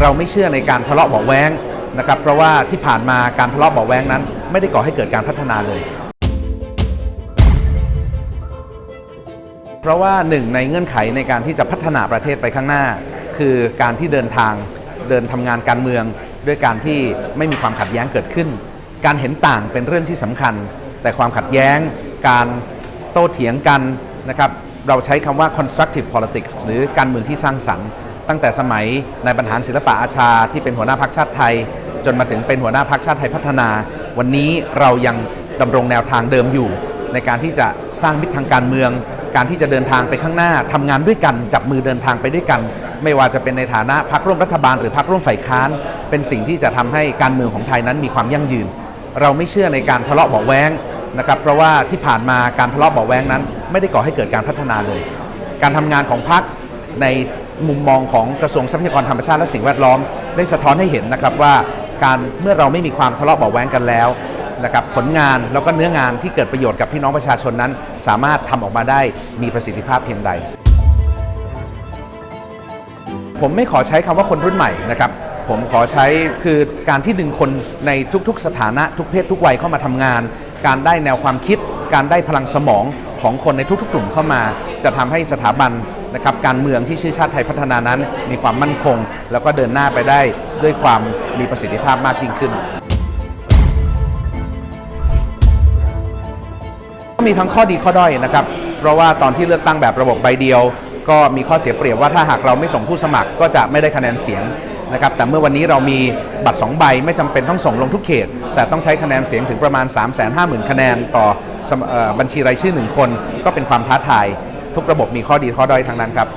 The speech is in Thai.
เราไม่เชื่อในการทะเลาะเบาแวงนะครับเพราะว่าที่ผ่านมาการทะเลาะเบาแวงนั้น ไม่ได้ก่อให้เกิดการพัฒนาเลย เพราะว่าหนึ่งในเงื่อนไขในการที่จะพัฒนาประเทศไปข้างหน้า คือการที่เดินทางเดินทำงานการเมือง ด้วยการที่ไม่มีความขัดแย้งเกิดขึ้น การเห็นต่างเป็นเรื่องที่สำคัญ แต่ความขัดแย้ง การโต้เถียงกันนะครับเราใช้คำว่า constructive politics หรือการเมืองที่สร้างสรรค์ ตั้งแต่สมัยนายบรรหารศิลปะอาชาที่เป็นหัวหน้าพรรคชาติไทย จนมาถึงเป็นหัวหน้าพรรคชาติไทยพัฒนา วันนี้เรายังดำรงแนวทางเดิมอยู่ ในการที่จะสร้างมิตรทางการเมือง การที่จะเดินทางไปข้างหน้าทำงานด้วยกัน จับมือเดินทางไปด้วยกัน ไม่ว่าจะเป็นในฐานะพรรคร่วมรัฐบาลหรือพรรคร่วมฝ่ายค้าน เป็นสิ่งที่จะทำให้การเมืองของไทยนั้นมีความยั่งยืน เราไม่เชื่อในการทะเลาะเบาแวงนะครับเพราะว่าที่ผ่านมาการทะเลาะเบาแวงนั้น ไม่ได้ก่อให้เกิดการพัฒนาเลย การทำงานของพรรคใน มุมมองของกระทรวงทรัพยากรธรรมชาติและสิ่งแวดล้อม ได้สะท้อนให้เห็นนะครับว่าการเมื่อเราไม่มีความทะเลาะเบาแวงกันแล้วนะครับผลงานแล้วก็เนื้องานที่เกิดประโยชน์กับพี่น้องประชาชนนั้น สามารถทำออกมาได้มีประสิทธิภาพเพียงใด ผมไม่ขอใช้คำว่าคนรุ่นใหม่นะครับผมขอใช้คือการที่ดึงคนในทุกๆ สถานะทุกเพศทุกวัยเข้ามาทำงาน การได้แนวความคิด การได้พลังสมองของคนในทุกๆ กลุ่มเข้ามา จะทำให้สถาบัน นะครับการเมืองที่ชื่อชาติไทยพัฒนานั้น มีความมั่นคง แล้วก็เดินหน้าไปได้ด้วยความมีประสิทธิภาพมากยิ่งขึ้นก็มีทั้งข้อดีข้อด้อยนะครับ เพราะว่าตอนที่เลือกตั้งแบบระบบใบเดียว ก็มีข้อเสียเปรียบว่าถ้าหากเราไม่ส่งผู้สมัครก็จะไม่ได้คะแนนเสียงนะครับแต่เมื่อวันนี้เรามีบัตร 2 ใบไม่จำเป็นต้องส่งลงทุกเขต แต่ต้องใช้คะแนนเสียงถึงประมาณ 3 5 0 0 0 0 คะแนนต่อบัญชีรายชื่อ 1 คน ก็เป็นความท้าทาย ทุกระบบมีข้อดีข้อด้อยทั้งนั้นครับ